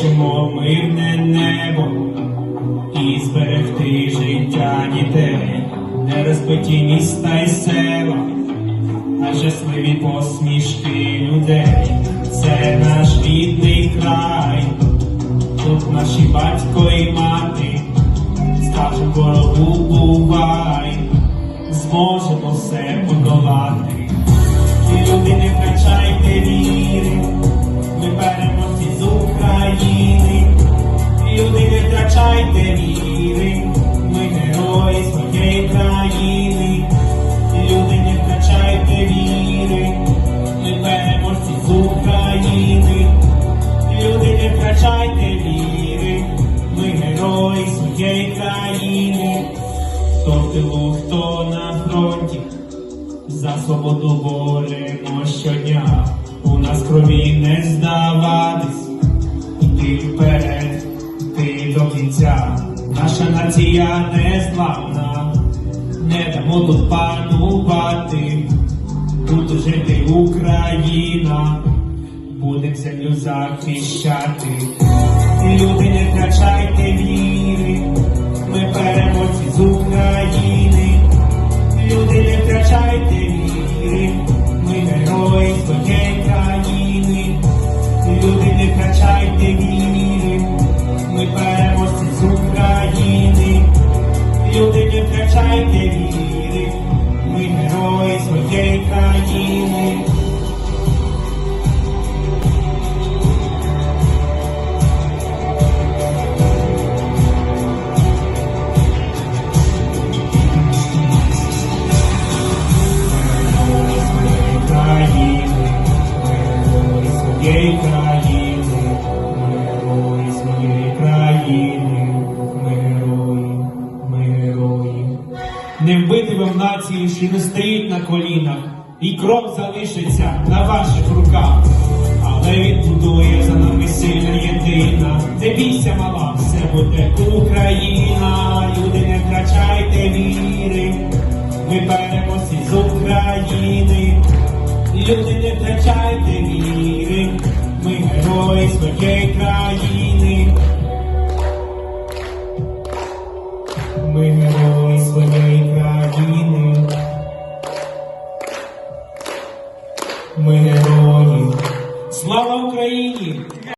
Хочемо мирне небо і зберегти життя дітей, не розбиті міста й села, а щасливі посмішки людей. Це наш рідний край, тут наші батько і мати, скажуть ворогу бувай, зможемо все подолати. Люди, не втрачайте віри, країни. Хто в тилу, хто на фронті. За свободу боремо щодня, у нас крові не здаватись, йти вперед, йти до кінця. Наша нація не зламна, не дамо тут панувати, буде жити Україна, будем землю захищати. Втрачайте віри, ми герої своєї країни. Люди, не втрачайте віри, ми переможці з України. Люди, не втрачайте віри, своєї країни, ми герої своєї країни, ми герої, ми герої. Не вбити вам нації, що не стоїть на колінах, і кров залишиться на ваших руках. Але відбудує за нами сильна єдина. Не бійся, мала, все буде Україна. Люди, не втрачайте віри. Ми переможці з України. Люди не втрачайте віри, ми герої своєї країни. Ми герої своєї країни. Ми герої. Слава Україні!